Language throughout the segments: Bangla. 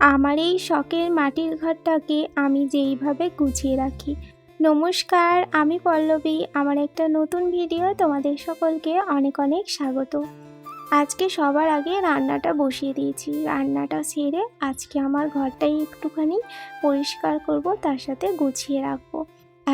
আমার এই শখের মাটির ঘরটাকে আমি যেইভাবে গুছিয়ে রাখি। নমস্কার, আমি পল্লবী। আমার একটা নতুন ভিডিও তোমাদের সকলকে অনেক অনেক স্বাগত। আজকে সবার আগে রান্নাটা বসিয়ে দিয়েছি। রান্নাটা সেরে আজকে আমার ঘরটাই একটুখানি পরিষ্কার করব, তার সাথে গুছিয়ে রাখব।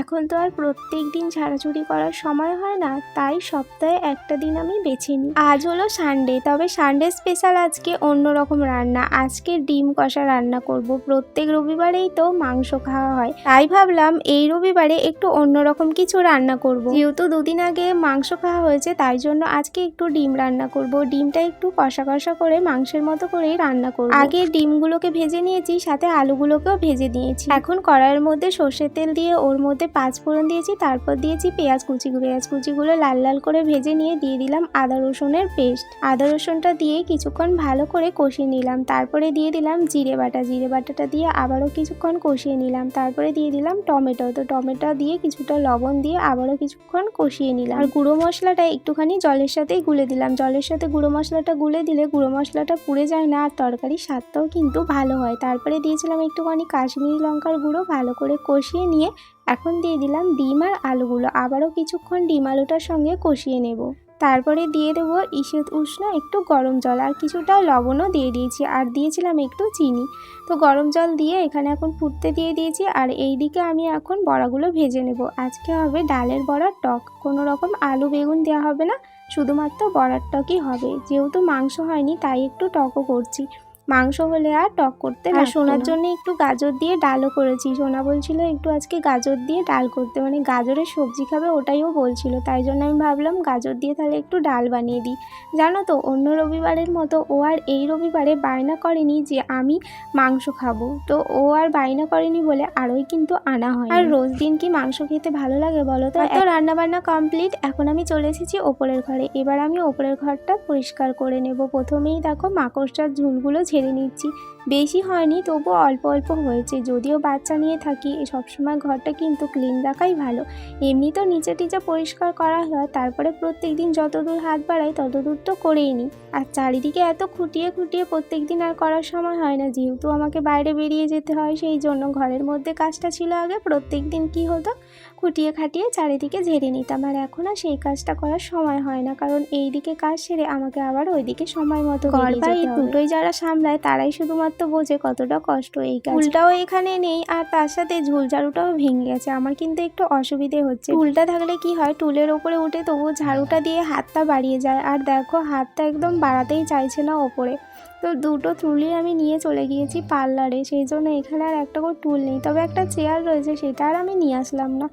এখন তো আর প্রত্যেক দিন ঝাড়াঝুড়ি করার সময় হয় না, তাই সপ্তাহে একটা দিন আমি বেছে নিই। আজ হলো সানডে, তবে সানডে স্পেশাল আজকে অন্যরকম রান্না। আজকে ডিম কষা রান্না করব। প্রত্যেক রবিবারেই তো মাংস খাওয়া হয়। তাই ভাবলাম এই রবিবারে একটু অন্যরকম কিছু রান্না করব। যেহেতু দুদিন আগে মাংস খাওয়া হয়েছে, তাই জন্য আজকে একটু ডিম রান্না করব। ডিমটা একটু কষা কষা করে মাংসের মতো করেই রান্না করব। আগে ডিমগুলোকে ভেজে নিয়েছি, সাথে আলুগুলোকেও ভেজে নিয়েছি। এখন কড়াইয়ের মধ্যে সর্ষের তেল দিয়ে ওর মধ্যে পাঁচ ফোড়ন দিয়েছি, তারপর দিয়েছি পেঁয়াজ কুচি পেঁয়াজ কুচিগুলো লাল লাল করে ভেজে নিয়ে দিয়ে দিলাম আদা রসুনের পেস্ট। আদা রসুনটা দিয়ে কিছুক্ষণ ভালো করে কষিয়ে নিলাম। তারপরে দিয়ে দিলাম জিরে বাটা। জিরে বাটাটা দিয়ে আবারও কিছুক্ষণ কষিয়ে নিলাম। তারপরে দিয়ে দিলাম টমেটো। তো টমেটো দিয়ে কিছুটা লবণ দিয়ে আবারও কিছুক্ষণ কষিয়ে নিলাম। আর গুঁড়ো মশলাটা একটুখানি জলের সাথেই গুলে দিলাম। জলের সাথে গুঁড়ো মশলাটা গুলে দিলে গুঁড়ো মশলাটা পুড়ে যায় না, আর তরকারির স্বাদটাও কিন্তু ভালো হয়। তারপরে দিয়েছিলাম একটুখানি কাশ্মীরি লঙ্কার গুঁড়ো ভালো করে কষিয়ে নিয়ে এখন দিয়ে দিলাম ডিম আর আলুগুলো। আবারও কিছুক্ষণ ডিম আলুটার সঙ্গে কষিয়ে নেব। তারপরে দিয়ে দেবো ঈষৎ উষ্ণ একটু গরম জল আর কিছুটা লবণও দিয়ে দিয়েছি। আর দিয়েছিলাম একটু চিনি। তো গরম জল দিয়ে এখানে এখন ফুটতে দিয়ে দিয়েছি আর এই দিকে আমি এখন বড়াগুলো ভেজে নেব। আজকে হবে ডালের বড়ার টক। কোনো রকম আলু বেগুন দেওয়া হবে না। শুধুমাত্র বড়ার টকই হবে। যেহেতু মাংস হয়নি, তাই একটু টকও করছি। মাংস হলে আর টক করতে আর সোনার জন্য একটু গাজর দিয়ে ডালও করেছি। সোনা বলছিল একটু আজকে গাজর দিয়ে ডাল করতে। মানে গাজরের সবজি খাবে ওটাইও বলছিল। তাই জন্য আমি ভাবলাম গাজর দিয়ে তাহলে একটু ডাল বানিয়ে দিই। জানো তো অন্য রবিবারের মতো ও আর এই রবিবারে বায়না করেনি যে আমি মাংস খাব। তো ও আর বায়না করেনি বলে আরোই কিন্তু আনা হয় আর রোজ দিন কি মাংস খেতে ভালো লাগে বলো তো? এত রান্না বান্না কমপ্লিট এখন আমি চলে এসেছি ওপরের ঘরে। এবার আমি ওপরের ঘরটা পরিষ্কার করে নেব। প্রথমেই দেখো মাকড়সার ঝুলগুলো ছেড়ে নিচ্ছি। বেশি হয়নি তবু অল্প অল্প হয়েছে। যদিও বাচ্চা নিয়ে থাকি সবসময় ঘরটা কিন্তু ক্লিন রাখাই ভালো। এমনি তো নিচে টিচে পরিষ্কার করা হয় তারপরে প্রত্যেক দিন যতদূর হাত বাড়াই ততদূর তো করেই নিই। আর চারিদিকে এত খুঁটিয়ে খুঁটিয়ে প্রত্যেক দিন আর করার সময় হয় না যেহেতু আমাকে বাইরে বেরিয়ে যেতে হয় সেই জন্য। ঘরের মধ্যে কাজটা ছিল আগে প্রত্যেক দিন কী হতো? খুঁটিয়ে খাটিয়ে চারিদিকে ঝেড়ে নিতাম। আর এখন আর সেই কাজটা করার সময় হয় না কারণ এই দিকে কাজ সেরে আমাকে আবার ওইদিকে সময় মতো ঘর বা এই দুটোই যারা সামলায় তারাই শুধুমাত্র বোঝে কতটা কষ্ট এই উল্টাও এখানে নেই আর তার সাথে ঝুলঝাড়ুটাও ভেঙে গেছে। আমার কিন্তু একটু অসুবিধে হচ্ছে। টুলটা থাকলে কি হয়? টুলের ওপরে উঠে তবু ঝাড়ুটা দিয়ে হাতটা বাড়িয়ে যায়। আর দেখো, হাতটা একদম বাড়াতেই চাইছে না ওপরে। তো দুটো টুলই আমি নিয়ে চলে গিয়েছি পার্লারে। সেই জন্য এখানে আর একটা করে টুল নেই। তবে একটা চেয়ার রয়েছে, সেটা আর আমি নিয়ে আসলাম না।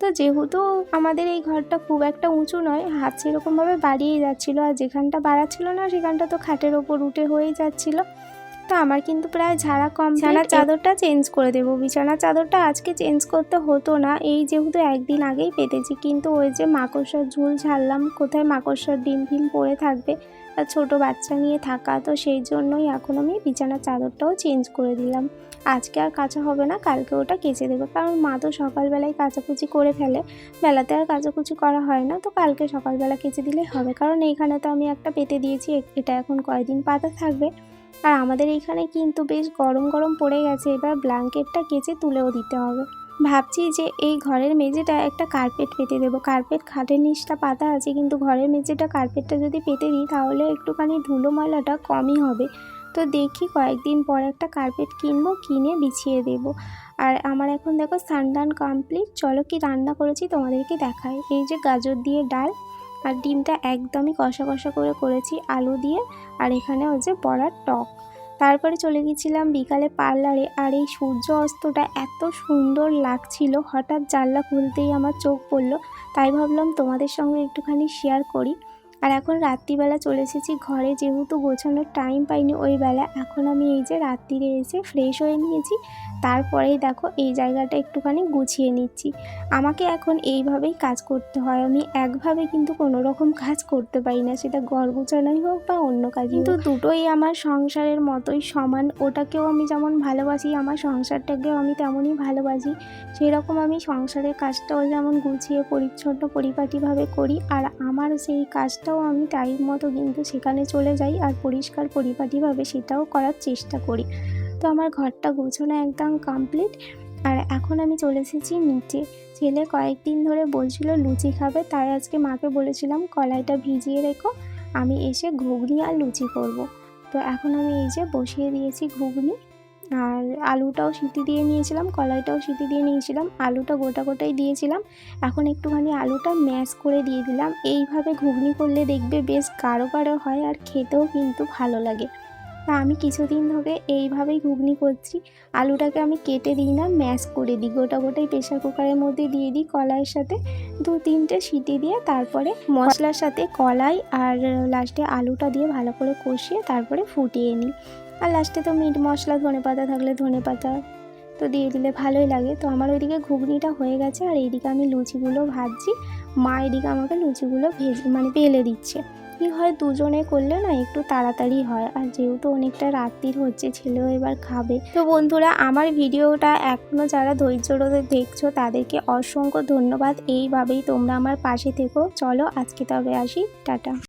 তো যেহেতু আমাদের এই ঘরটা খুব একটা উঁচু নয়, হাত সেরকমভাবে বাড়িয়ে যাচ্ছিল। আর যেখানটা বাড়াচ্ছিল না, সেখানটা তো খাটের ওপর উঠে হয়েই যাচ্ছিল। তো আমার কিন্তু প্রায় ঝাড়া কম বিছানার চাদরটা চেঞ্জ করে দেবো। বিছানার চাদরটা আজকে চেঞ্জ করতে হতো না। এই যেহেতু একদিন আগেই পেতেছি কিন্তু ওই যে মাকড়সার ঝুল ঝাড়লাম কোথায় মাকড়সার ডিম ফিম পড়ে থাকবে আর ছোটো বাচ্চা নিয়ে থাকা তো সেই জন্যই এখন আমি বিছানার চাদরটাও চেঞ্জ করে দিলাম। আজকে আর কাঁচা হবে না কালকে ওটা কেচে দেবে। কারণ মা তো সকালবেলায় কাচাকুচি করে ফেলে। বেলাতে আর কাচাকুচি করা হয় না তো কালকে সকালবেলা কেচে দিলেই হবে। কারণ এইখানে তো আমি একটা পেতে দিয়েছি এটা এখন কয়দিন পাতা থাকবে। আর আমাদের এইখানে কিন্তু বেশ গরম গরম পড়ে গেছে, এবার ব্ল্যাঙ্কেটটা কেচে তুলেও দিতে হবে। ভাবছি যে এই ঘরের মেঝেটা একটা কার্পেট পেতে দেবো। কার্পেট খাটের নিচটা পাতা আছে, কিন্তু ঘরের মেঝেটা কার্পেটটা যদি পেতে দিই, তাহলে একটুখানি ধুলো ময়লাটা কমই হবে। তো দেখি কয়েকদিন পর একটা কার্পেট কিনবো, কিনে বিছিয়ে দেব। আর আমার এখন দেখো, সানডান কমপ্লিট। চলো কি রান্না করেছি তোমাদেরকে দেখায় এই যে গাজর দিয়ে ডাল আর ডিমটা একদমই কষা কষা করে করেছি আলু দিয়ে, আর এখানে হচ্ছে পড়ার টক। তারপরে চলে গেছিলাম বিকালে পার্লারে, আর এই সূর্য অস্তটা এত সুন্দর লাগছিল, হঠাৎ জানলা খুলতেই আমার চোখ পড়ল। তাই ভাবলাম তোমাদের সঙ্গে একটুখানি শেয়ার করি। আর এখন রাত্রিবেলা চলে এসেছি ঘরে যেহেতু গোছানোর টাইম পাইনি ওই বেলা এখন আমি এই যে রাত্রিরে এসে ফ্রেশ হয়ে নিয়েছি। তারপরেই দেখো এই জায়গাটা একটুখানি গুছিয়ে নিচ্ছি। আমাকে এখন এইভাবেই কাজ করতে হয়। আমি একভাবে কিন্তু কোনো রকম কাজ করতে পারি না। সেটা ঘর গুছানোই হোক বা অন্য কাজ কিন্তু দুটোই আমার সংসারের মতোই সমান। ওটাকেও আমি যেমন ভালোবাসি আমার সংসারটাকেও আমি তেমনই ভালোবাসি। সেরকম আমি সংসারের কাজটাও যেমন গুছিয়ে পরিচ্ছন্ন পরিপাটিভাবে করি আর আমার সেই কাজটা কাজটাও আমি টাইম মতো কিন্তু সেখানে চলে যাই আর পরিষ্কার পরিপাটিভাবে সেটাও করার চেষ্টা করি। তো আমার ঘরটা গোছানো একদম কমপ্লিট আর এখন আমি চলে এসেছি নিচে। ছেলে কয়েকদিন ধরে বলছিল লুচি খাবে, তাই আজকে মাকে বলেছিলাম কলাইটা ভিজিয়ে রেখো, আমি এসে ঘুগনি আর লুচি করব। তো এখন আমি এই যে বসিয়ে দিয়েছি ঘুগনি। আর আলুটাও সিটি দিয়ে নিয়েছিলাম, কলাইটাও সিটি দিয়ে নিয়েছিলাম, আলুটা গোটা গোটাই দিয়েছিলাম। এখন একটুখানি আলুটা ম্যাশ করে দিয়ে দিলাম। এইভাবে ঘুগনি করলে দেখবে বেশ গাঢ় গাঢ় হয় আর খেতেও কিন্তু ভালো লাগে। তা আমি কিছুদিন ধরে এইভাবেই ঘুগনি করছি। আলুটাকে আমি কেটে দিই না, ম্যাশ করে দিই। গোটা গোটাই প্রেশার কুকারের মধ্যে দিয়ে দিই কলাইয়ের সাথে। দু তিনটে সিটি দিয়ে তারপরে মশলার সাথে কলাই আর লাস্টে আলুটা দিয়ে ভালো করে কষিয়ে তারপরে ফুটিয়ে নিই। আর লাস্টে তো মিট মশলা, ধনে পাতা থাকলে ধনে পাতা তো দিয়ে দিলে ভালোই লাগে। তো আমার ওইদিকে ঘুগনিটা হয়ে গেছে আর এইদিকে আমি লুচিগুলো ভাজছি। মা এদিকে আমাকে লুচিগুলো ভেজ মানে বেলে দিচ্ছে। কি হয় দুজনে করলে না একটু তাড়াতাড়ি হয় আর যেহেতু অনেকটা রাত্রির হচ্ছে, ছেলেও এবার খাবে। তো বন্ধুরা, আমার ভিডিওটা এখনও যারা ধৈর্য ধরে দেখছ, তাদেরকে অসংখ্য ধন্যবাদ। এইভাবেই তোমরা আমার পাশে থেকো। চলো আজকে তবে আসি। টাটা।